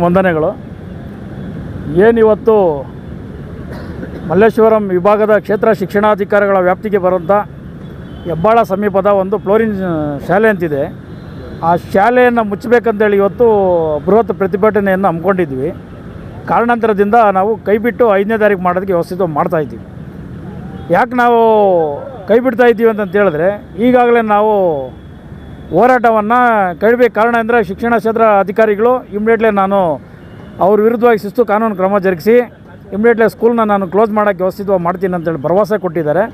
ವಂದನೆಗಳು. ಏನಿವತ್ತು ಮಲ್ಲೇಶ್ವರಂ ವಿಭಾಗದ ಕ್ಷೇತ್ರ ಶಿಕ್ಷಣಾಧಿಕಾರಿಗಳ ವ್ಯಾಪ್ತಿಗೆ ಬರುವಂಥ ಹೆಬ್ಬಾಳ ಸಮೀಪದ ಒಂದು ಫ್ಲೋರಿನ್ ಶಾಲೆ ಅಂತಿದೆ. ಆ ಶಾಲೆಯನ್ನು ಮುಚ್ಚಬೇಕಂತೇಳಿ ಇವತ್ತು ಬೃಹತ್ ಪ್ರತಿಭಟನೆಯನ್ನು ಹಮ್ಮಿಕೊಂಡಿದ್ವಿ. ಕಾರಣಾಂತರದಿಂದ ನಾವು ಕೈಬಿಟ್ಟು ಐದನೇ ತಾರೀಕು ಮಾಡೋದಕ್ಕೆ ವ್ಯವಸ್ಥಿತ ಮಾಡ್ತಾಯಿದ್ದೀವಿ ಯಾಕೆ ನಾವು ಕೈ ಬಿಡ್ತಾ ಇದ್ದೀವಿ ಅಂತಂತ ಹೇಳಿದ್ರೆ ಈಗಾಗಲೇ ನಾವು ಹೋರಾಟವನ್ನು ಕೈಬೇಕು ಕಾರಣ ಅಂದರೆ ಶಿಕ್ಷಣ ಕ್ಷೇತ್ರ ಅಧಿಕಾರಿಗಳು. ಇಮ್ಮಿಡಿಯೇಟ್ಲಿ ನಾನು ಅವ್ರ ವಿರುದ್ಧವಾಗಿ ಶಿಸ್ತು ಕಾನೂನು ಕ್ರಮ ಜರುಗಿಸಿ ಇಮ್ಮಿಡಿಯೇಟ್ಲಿ ಸ್ಕೂಲ್ನ ನಾನು ಕ್ಲೋಸ್ ಮಾಡೋಕ್ಕೆ ವ್ಯವಸ್ಥಿತವಾಗಿ ಮಾಡ್ತೀನಿ ಅಂತೇಳಿ ಭರವಸೆ ಕೊಟ್ಟಿದ್ದಾರೆ.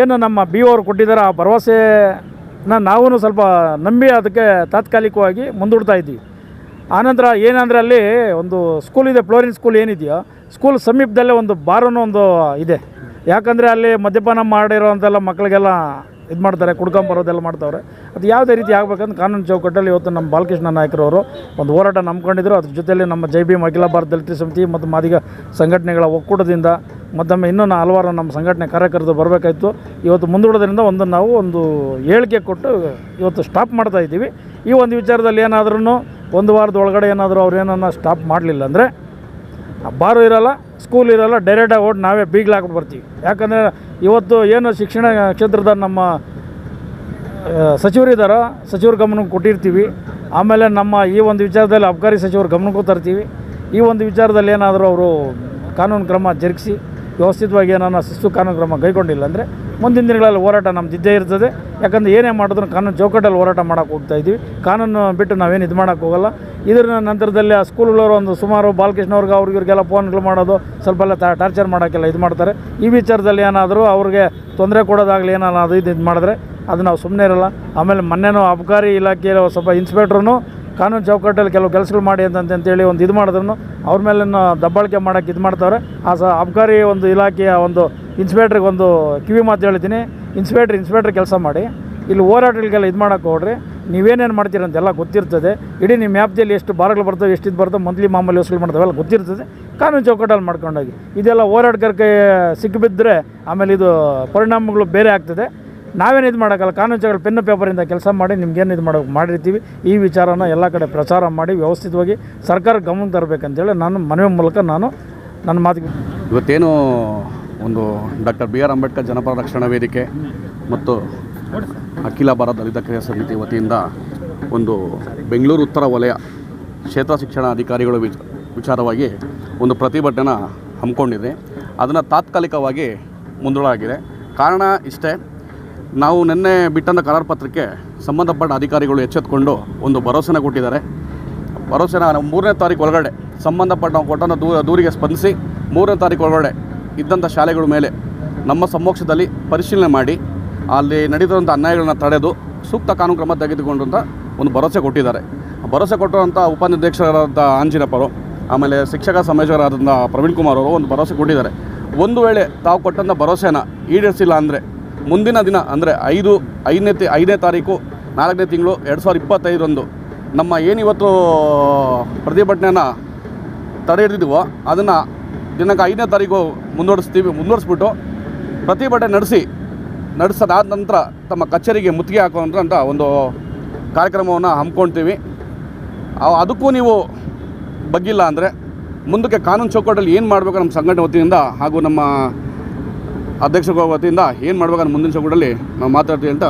ಏನು ನಮ್ಮ ಬಿ ಅವರು ಕೊಟ್ಟಿದ್ದಾರೆ, ಆ ಭರವಸೆನ ನಾವೂ ಸ್ವಲ್ಪ ನಂಬಿ ಅದಕ್ಕೆ ತಾತ್ಕಾಲಿಕವಾಗಿ ಮುಂದೂಡ್ತಾ ಇದ್ದೀವಿ. ಆನಂತರ ಏನಂದರೆ ಅಲ್ಲಿ ಒಂದು ಸ್ಕೂಲ್ ಇದೆ ಫ್ಲೋರಿನ್ ಸ್ಕೂಲ್ ಏನಿದೆಯೋ ಸ್ಕೂಲ್ ಸಮೀಪದಲ್ಲೇ ಒಂದು ಬಾರನ್ನು ಒಂದು ಇದೆ. ಯಾಕಂದರೆ ಅಲ್ಲಿ ಮದ್ಯಪಾನ ಮಾಡಿರೋಂಥೆಲ್ಲ ಮಕ್ಕಳಿಗೆಲ್ಲ ಇದು ಮಾಡ್ತಾರೆ ಕುಡ್ಕೊಂಬರೋದೆಲ್ಲ ಮಾಡ್ತಾವ್ರೆ. ಅದು ಯಾವುದೇ ರೀತಿ ಆಗ್ಬೇಕಂತ ಕಾನೂನು ಚೌಕಟ್ಟಲ್ಲಿ ಇವತ್ತು ನಮ್ಮ ಬಾಲಕೃಷ್ಣ ನಾಯಕರವರು ಒಂದು ಹೋರಾಟ ನಂಬ್ಕೊಂಡಿದ್ರು. ಅದ್ರ ಜೊತೆಯಲ್ಲಿ ನಮ್ಮ ಜೈ ಭೀಮ್ ಅಖಿಲ ಭಾರತ ದಲಿತ ಸಮಿತಿ ಮತ್ತು ಮಾದಿಗ ಸಂಘಟನೆಗಳ ಒಕ್ಕೂಟದಿಂದ ಮತ್ತೊಮ್ಮೆ ಇನ್ನೂ ಹಲವಾರು ನಮ್ಮ ಸಂಘಟನೆ ಕಾರ್ಯಕರ್ತರು ಬರಬೇಕಾಯ್ತು. ಇವತ್ತು ಮುಂದೂಡೋದ್ರಿಂದ ಒಂದು ನಾವು ಒಂದು ಹೇಳಿಕೆ ಕೊಟ್ಟು ಇವತ್ತು ಸ್ಟಾಪ್ ಮಾಡ್ತಾ ಇದ್ದೀವಿ. ಈ ಒಂದು ವಿಚಾರದಲ್ಲಿ ಏನಾದ್ರೂ ಒಂದು ವಾರದ ಒಳಗಡೆ ಏನಾದರೂ ಅವ್ರು ಏನನ್ನ ಸ್ಟಾಪ್ ಮಾಡಲಿಲ್ಲ ಅಂದರೆ ಬಾರು ಇರೋಲ್ಲ ಸ್ಕೂಲ್ ಇರೋಲ್ಲ ಡೈರೆಕ್ಟಾಗಿ ಓಡಿ ನಾವೇ ಬೀಗ್ಲಾಕ್ಬಿಟ್ಟು ಬರ್ತೀವಿ. ಯಾಕಂದರೆ ಇವತ್ತು ಏನು ಶಿಕ್ಷಣ ಕ್ಷೇತ್ರದ ನಮ್ಮ ಸಚಿವರು ಇದ್ದಾರೋ, ಸಚಿವರ ಗಮನಕ್ಕೆ ಕೊಟ್ಟಿರ್ತೀವಿ. ಆಮೇಲೆ ನಮ್ಮ ಈ ಒಂದು ವಿಚಾರದಲ್ಲಿ ಅಬಕಾರಿ ಸಚಿವರು ಗಮನಕ್ಕೂ ತರ್ತೀವಿ. ಈ ಒಂದು ವಿಚಾರದಲ್ಲಿ ಏನಾದರೂ ಅವರು ಕಾನೂನು ಕ್ರಮ ಜರುಗಿಸಿ ವ್ಯವಸ್ಥಿತವಾಗಿ ಏನನ್ನು ಶಿಸ್ತು ಕಾನೂನು ಕ್ರಮ ಕೈಗೊಂಡಿಲ್ಲ ಅಂದರೆ ಮುಂದಿನ ದಿನಗಳಲ್ಲಿ ಹೋರಾಟ ನಮ್ಮ ಇದ್ದೇ ಇರ್ತದೆ. ಯಾಕಂದರೆ ಏನೇ ಮಾಡಿದ್ರು ಕಾನೂನು ಚೌಕಟ್ಟಲ್ಲಿ ಹೋರಾಟ ಮಾಡೋಕೆ ಹೋಗ್ತಾ ಇದ್ದೀವಿ. ಕಾನೂನು ಬಿಟ್ಟು ನಾವೇನು ಇದು ಮಾಡೋಕ್ಕೆ ಹೋಗಲ್ಲ. ಇದರ ನಂತರದಲ್ಲಿ ಆ ಸ್ಕೂಲ್ಗಳವರು ಒಂದು ಸುಮಾರು ಬಾಲಕೃಷ್ಣ ಅವ್ರಿಗೆ ಅವ್ರಿಗೆ ಇವ್ರಿಗೆಲ್ಲ ಫೋನ್ಗಳು ಮಾಡೋದು, ಸ್ವಲ್ಪ ಎಲ್ಲ ಟಾರ್ಚರ್ ಮಾಡೋಕ್ಕೆಲ್ಲ ಇದು ಮಾಡ್ತಾರೆ. ಈ ವಿಚಾರದಲ್ಲಿ ಏನಾದರೂ ಅವ್ರಿಗೆ ತೊಂದರೆ ಕೊಡೋದಾಗಲಿ ಏನಾದ್ರು ಇದು ಇದು ಮಾಡಿದ್ರೆ, ಅದು ನಾವು ಸುಮ್ಮನೆ ಇರಲ್ಲ. ಆಮೇಲೆ ಮೊನ್ನೆನೂ ಅಬಕಾರಿ ಇಲಾಖೆಯ ಸ್ವಲ್ಪ ಇನ್ಸ್ಪೆಕ್ಟ್ರೂ ಕಾನೂನು ಚೌಕಟ್ಟಲ್ಲಿ ಕೆಲವು ಕೆಲಸಗಳು ಮಾಡಿ ಅಂತ ಅಂತೇಳಿ ಒಂದು ಇದು ಮಾಡಿದ್ರು ಅವ್ರ ಮೇಲಿನ ದಬ್ಬಾಳಿಕೆ ಮಾಡೋಕ್ಕೆ ಇದು ಮಾಡ್ತಾರೆ ಆ ಸ ಅಬಕಾರಿ ಒಂದು ಇಲಾಖೆಯ ಒಂದು ಇನ್ಸ್ಪೆಕ್ಟ್ರಿಗೆ ಒಂದು ಕಿವಿ ಮಾತು ಹೇಳ್ತೀನಿ. ಇನ್ಸ್ಪೆಕ್ಟ್ರ್ ಇನ್ಸ್ಪೆಕ್ಟ್ರ್ ಕೆಲಸ ಮಾಡಿ. ಇಲ್ಲಿ ಹೋರಾಟಗಳಿಗೆಲ್ಲ ಇದು ಮಾಡೋಕ್ಕೆ ಹೋಗ್ರಿ. ನೀವೇನೇನು ಮಾಡ್ತೀರಂತೆಲ್ಲ ಗೊತ್ತಿರ್ತದೆ. ಇಡೀ ನಿಮ್ಮ ಮ್ಯಾಪ್ದಲ್ಲಿ ಎಷ್ಟು ಬಾರ್ಗಳು ಬರ್ತವೆ, ಎಷ್ಟು ಇದು ಬರ್ತವೆ ಮಂತ್ಲಿ ಮಾಮೂಲಿ ವಸೂಲು ಮಾಡ್ತವೆ, ಎಲ್ಲ ಗೊತ್ತಿರ್ತದೆ. ಕಾನೂನು ಚೌಕಟ್ಟಲ್ಲಿ ಮಾಡ್ಕೊಂಡೋಗಿ. ಇದೆಲ್ಲ ಹೋರಾಟಗಾರಕ್ಕೆ ಸಿಕ್ಕಿಬಿದ್ದರೆ ಆಮೇಲೆ ಇದು ಪರಿಣಾಮಗಳು ಬೇರೆ ಆಗ್ತದೆ. ನಾವೇನು ಇದು ಮಾಡೋಕ್ಕಲ್ಲ ಕಾನೂನು ಪೆನ್ ಪೆನ್ನು ಪೇಪರಿಂದ ಕೆಲಸ ಮಾಡಿ ನಿಮ್ಗೇನು ಇದು ಮಾಡೋಕೆ ಮಾಡಿರ್ತೀವಿ. ಈ ವಿಚಾರನ ಎಲ್ಲ ಕಡೆ ಪ್ರಚಾರ ಮಾಡಿ ವ್ಯವಸ್ಥಿತವಾಗಿ ಸರ್ಕಾರ ಗಮನ ತರಬೇಕಂತೇಳಿ ನಾನು ಮನವಿ ಮೂಲಕ ನಾನು ನನ್ನ ಮಾತಿಗೆ ಇವತ್ತೇನು ಒಂದು ಡಾಕ್ಟರ್ ಬಿ ಆರ್ ಅಂಬೇಡ್ಕರ್ ಜನಪರ ರಕ್ಷಣಾ ವೇದಿಕೆ ಮತ್ತು ಅಖಿಲ ಭಾರತ ದಲಿತ ಕ್ರಿಯಾ ಸಮಿತಿ ವತಿಯಿಂದ ಒಂದು ಬೆಂಗಳೂರು ಉತ್ತರ ವಲಯ ಕ್ಷೇತ್ರ ಶಿಕ್ಷಣ ಅಧಿಕಾರಿಗಳು ವಿಚ, ವಿಚಾರವಾಗಿ ಒಂದು ಪ್ರತಿಭಟನೆ ಹಮ್ಮಿಕೊಂಡಿದೆ. ಅದನ್ನು ತಾತ್ಕಾಲಿಕವಾಗಿ ಮುಂದೂಡಲಾಗಿದೆ. ಕಾರಣ ಇಷ್ಟೇ ನಾವು ನಿನ್ನೆ ಬಿಟ್ಟಂಥ ಕರಾರ ಪತ್ರಕ್ಕೆ ಸಂಬಂಧಪಟ್ಟ ಅಧಿಕಾರಿಗಳು ಎಚ್ಚೆತ್ಕೊಂಡು ಒಂದು ಭರವಸೆನ ಕೊಟ್ಟಿದ್ದಾರೆ. ಭರವಸೆನ ಮೂರನೇ ತಾರೀಕು ಒಳಗಡೆ ಸಂಬಂಧಪಟ್ಟ ನಾವು ಕೊಟ್ಟಂಥ ದೂ, ದೂರಿಗೆ ಸ್ಪಂದಿಸಿ ಮೂರನೇ ತಾರೀಕು ಒಳಗಡೆ ಇದ್ದಂಥ ಶಾಲೆಗಳ ಮೇಲೆ ನಮ್ಮ ಸಮ್ಮುಖದಲ್ಲಿ ಪರಿಶೀಲನೆ ಮಾಡಿ, ಅಲ್ಲಿ ನಡೀತಿರುವಂಥ ಅನ್ಯಾಯಗಳನ್ನ ತಡೆದು ಸೂಕ್ತ ಕಾನೂನು ಕ್ರಮ ತೆಗೆದುಕೊಂಡಂಥ ಒಂದು ಭರವಸೆ ಕೊಟ್ಟಿದ್ದಾರೆ. ಭರವಸೆ ಕೊಟ್ಟಿರುವಂಥ ಉಪನಿರ್ದೇಶಕರಾದಂಥ ಆಂಜಿನಪ್ಪರು ಆಮೇಲೆ ಶಿಕ್ಷಕ ಸಮಾಜರಾದಂಥ ಪ್ರವೀಣ್ ಕುಮಾರ್ ಅವರು ಒಂದು ಭರವಸೆ ಕೊಟ್ಟಿದ್ದಾರೆ. ಒಂದು ವೇಳೆ ತಾವು ಕೊಟ್ಟಂಥ ಭರವಸೆನ ಈಡೇರಿಸಿಲ್ಲ ಅಂದರೆ ಮುಂದಿನ ದಿನ, ಅಂದರೆ ಐದು, ಐದನೇ ಐದನೇ ತಾರೀಕು, ನಾಲ್ಕನೇ ತಿಂಗಳು, ಎರಡು ಸಾವಿರದ ಇಪ್ಪತ್ತೈದರಂದು ನಮ್ಮ ಏನಿವತ್ತು ಪ್ರತಿಭಟನೆಯನ್ನು ತಡೆ ಹಿಡಿದಿದ್ವೋ ಅದನ್ನು ದಿನಾಂಕ ಐದನೇ ತಾರೀಕು ಮುಂದುವರಿಸ್ತೀವಿ, ಮುಂದುವರಿಸ್ಬಿಟ್ಟು ಪ್ರತಿಭಟನೆ ನಡೆಸಿ ನಡೆಸೋದಾದ ನಂತರ ತಮ್ಮ ಕಚೇರಿಗೆ ಮುತ್ತಿಗೆ ಹಾಕುವಂಥ ಒಂದು ಕಾರ್ಯಕ್ರಮವನ್ನು ಹಮ್ಮಿಕೊಳ್ತೀವಿ. ಅದಕ್ಕೂ ನೀವು ಬಗ್ಗಿಲ್ಲ ಅಂದರೆ ಮುಂದಕ್ಕೆ ಕಾನೂನು ಚೌಕಟ್ಟಲ್ಲಿ ಏನು ಮಾಡಬೇಕು ನಮ್ಮ ಸಂಘಟನೆ ವತಿಯಿಂದ ಹಾಗೂ ನಮ್ಮ ಅಧ್ಯಕ್ಷರ ವತಿಯಿಂದ ಏನು ಮಾಡ್ಬೇಕಂತ ಮುಂದಿನ ಚೌಕಟ್ಟಲ್ಲಿ ನಾವು ಮಾತಾಡ್ತೀವಿ ಅಂತ